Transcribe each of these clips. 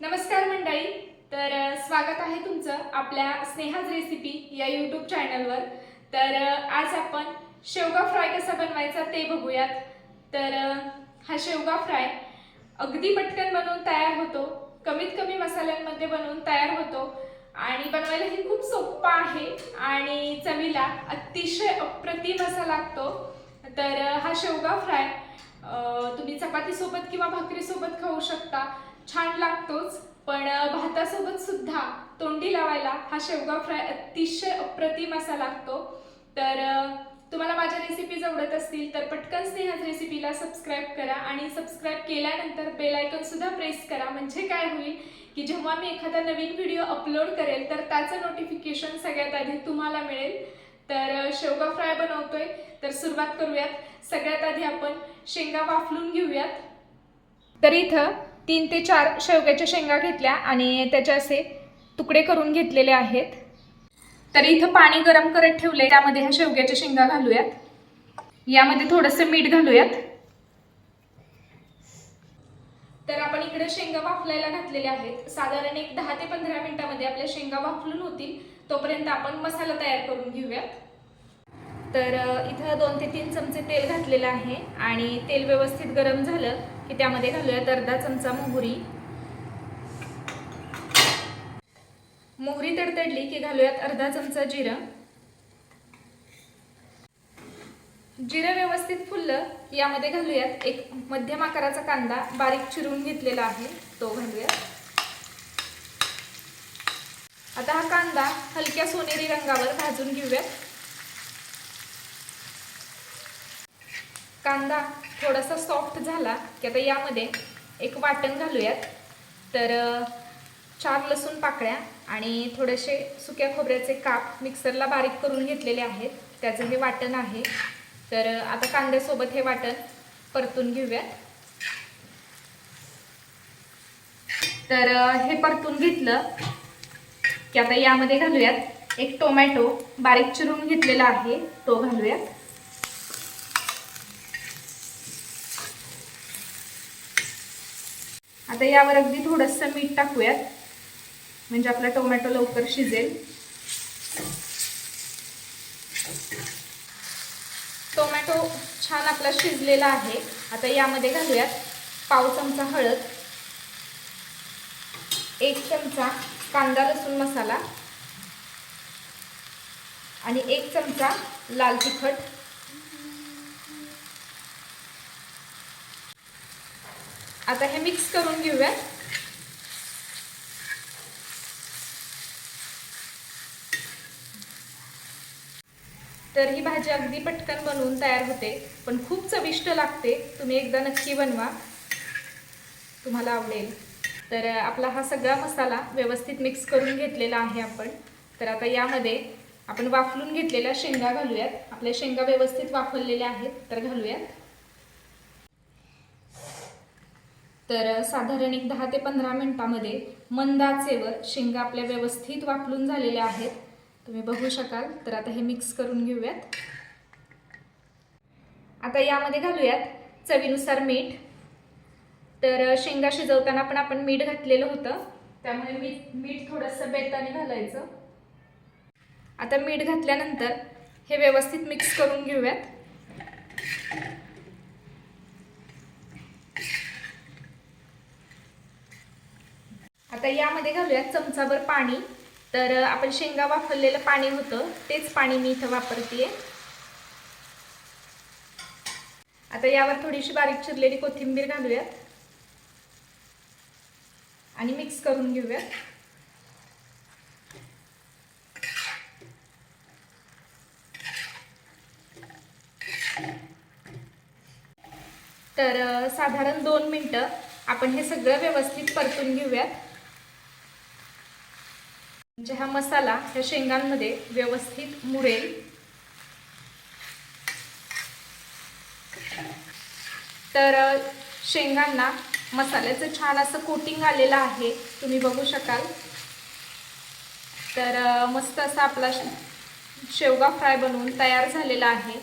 नमस्कार मंडळी. तर स्वागत आहे तुमचं आपल्या स्नेहाज रेसिपी या यूट्यूब चॅनलवर तर आज आपण शेवगा फ्राय कसा बनवायचा ते बघूयात. तर हा शेवगा फ्राय अगदी पटकन बनवून तयार होतो. कमीत कमी मसाल्यांमध्ये बनवून तयार होतो. आणि बनवायलाही खूप सोप्पा आहे. आणि चवीला अतिशय अप्रतिम असा लागतो. तर हा शेवगा फ्राय तुम्ही चपातीसोबत किंवा भाकरीसोबत खाऊ शकता. छान लागतोच पण भातासोबत सुद्धा तोंडी लावायला हा शेवगा फ्राय अतिशय अप्रतिम असा लागतो. तर तुम्हाला माझ्या रेसिपीज आवडत असतील तर पटकन स्नेहाज रेसिपीला सबस्क्राईब करा आणि सबस्क्राईब केल्यानंतर बेल सुद्धा प्रेस करा. म्हणजे काय होईल की जेव्हा मी एखादा नवीन व्हिडिओ अपलोड करेल तर त्याचं नोटिफिकेशन सगळ्यात आधी तुम्हाला मिळेल. तर शेवगा फ्राय बनवतोय. तर सुरुवात करूयात. सगळ्यात आधी आपण शेंगा वाफलून घेऊयात. तर इथं तीन ते चार शेवग्याच्या शेंगा घेतल्या आणि त्याचे असे तुकडे करून घेतलेले आहेत. तर इथं पाणी गरम करत ठेवले त्यामध्ये ह्या शेवग्याच्या शेंगा घालूयात. यामध्ये थोडंसं मीठ घालूयात. तर आपण इकडे शेंगा वाफलायला घातलेल्या आहेत. साधारण एक दहा ते पंधरा मिनिटामध्ये आपल्या शेंगा वाफलून होतील. तोपर्यंत आपण मसाला तयार करून घेऊयात. तर इथं दोन ते तीन चमचे तेल घातलेलं आहे आणि तेल व्यवस्थित गरम झालं की त्यामध्ये घालूयात अर्धा चमचा मोहरी. मोहरी तडतडली की घालूयात अर्धा चमचा जिरं. जिरं व्यवस्थित फुललं की यामध्ये घालूयात एक मध्यम आकाराचा कांदा बारीक चिरून घेतलेला आहे तो घालूयात. आता हा कांदा हलक्या सोनेरी रंगावर भाजून घेऊयात. कांदा थोडासा सॉफ्ट झाला की आता यामध्ये एक वाटण घालूयात. तर चार लसूण पाकळ्या आणि थोडेसे सुक्या खोबऱ्याचे काप मिक्सरला बारीक करून घेतलेले आहेत. त्याचं हे वाटण आहे. तर आता कांद्यासोबत हे वाटण परतून घेऊयात. तर हे परतून घेतलं की आता यामध्ये घालूयात एक टोमॅटो बारीक चिरून घेतलेला आहे. तो घालूयात. आता यावर अगदी थोडंसं मीठ टाकूयात. म्हणजे आपला टोमॅटो लवकर शिजेल. टोमॅटो छान आपला शिजलेला आहे. आता यामध्ये घालूयात पाव चमचा हळद एक चमचा कांदा लसूण मसाला आणि एक चमचा लाल तिखट. आता हे मिक्स करून घेऊयात तर ही भाजी अगदी पटकन बनवून तयार होते पण खूप चविष्ट लागते. तुम्ही एकदा नक्की बनवा. तुम्हाला आवडेल. तर आपला हा सगळा मसाला व्यवस्थित मिक्स करून घेतलेला आहे आपण. तर आता यामध्ये आपण वाफलून घेतलेल्या शेंगा घालूयात. आपल्या शेंगा व्यवस्थित वाफवलेल्या आहेत तर घालूयात. तर साधारण एक दहा ते पंधरा मिनिटामध्ये मंदाचेवर शेंगा आपल्या व्यवस्थित वापरून झालेल्या आहेत. तुम्ही बघू शकाल. तर आता हे मिक्स करून घेऊयात. आता यामध्ये घालूयात चवीनुसार मीठ. तर शेंगा शिजवताना पण आपण मीठ घातलेलं होतं. त्यामुळे मीठ मीठ थोडंसं बेताने घालायचं. आता मीठ घातल्यानंतर हे व्यवस्थित मिक्स करून घेऊयात. आता यामध्ये घालूयात चमचाभर पाणी. तर आपण शेंगा वापरलेलं पाणी होतं तेच पाणी मी इथं वापरते आता यावर थोडीशी बारीक चिरलेली कोथिंबीर घालूयात. आणि मिक्स करून घेऊयात. तर साधारण दोन मिनटं आपण हे सगळं व्यवस्थित परतून घेऊयात. म्हणजे हा मसाला ह्या शेंगांमध्ये व्यवस्थित मुरेल. तर शेंगांना मसाल्याचं छान असं कोटिंग आलेलं आहे. तुम्ही बघू शकाल. तर मस्त असा आपला शेवगा फ्राय बनवून तयार झालेला आहे.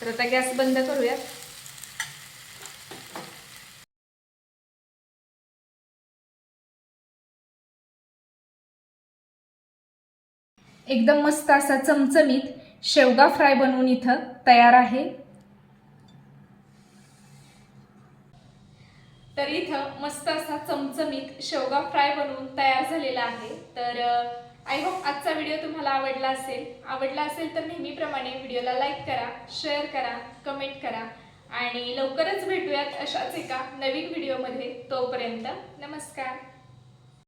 तर आता गॅस बंद करूयात. एकदम मस्त असा चमचमीत शेवगा फ्राय बनवून इथं तयार आहे. तर इथं मस्त असा चमचमीत शेवगा फ्राय बनवून तयार झालेला आहे. तर आय होप आजचा व्हिडिओ तुम्हाला आवडला असेल. आवडला असेल तर नेहमीप्रमाणे व्हिडिओला लाईक करा शेअर करा कमेंट करा आणि लवकरच भेटूयात अशाच एका नवीन व्हिडिओमध्ये तोपर्यंत नमस्कार.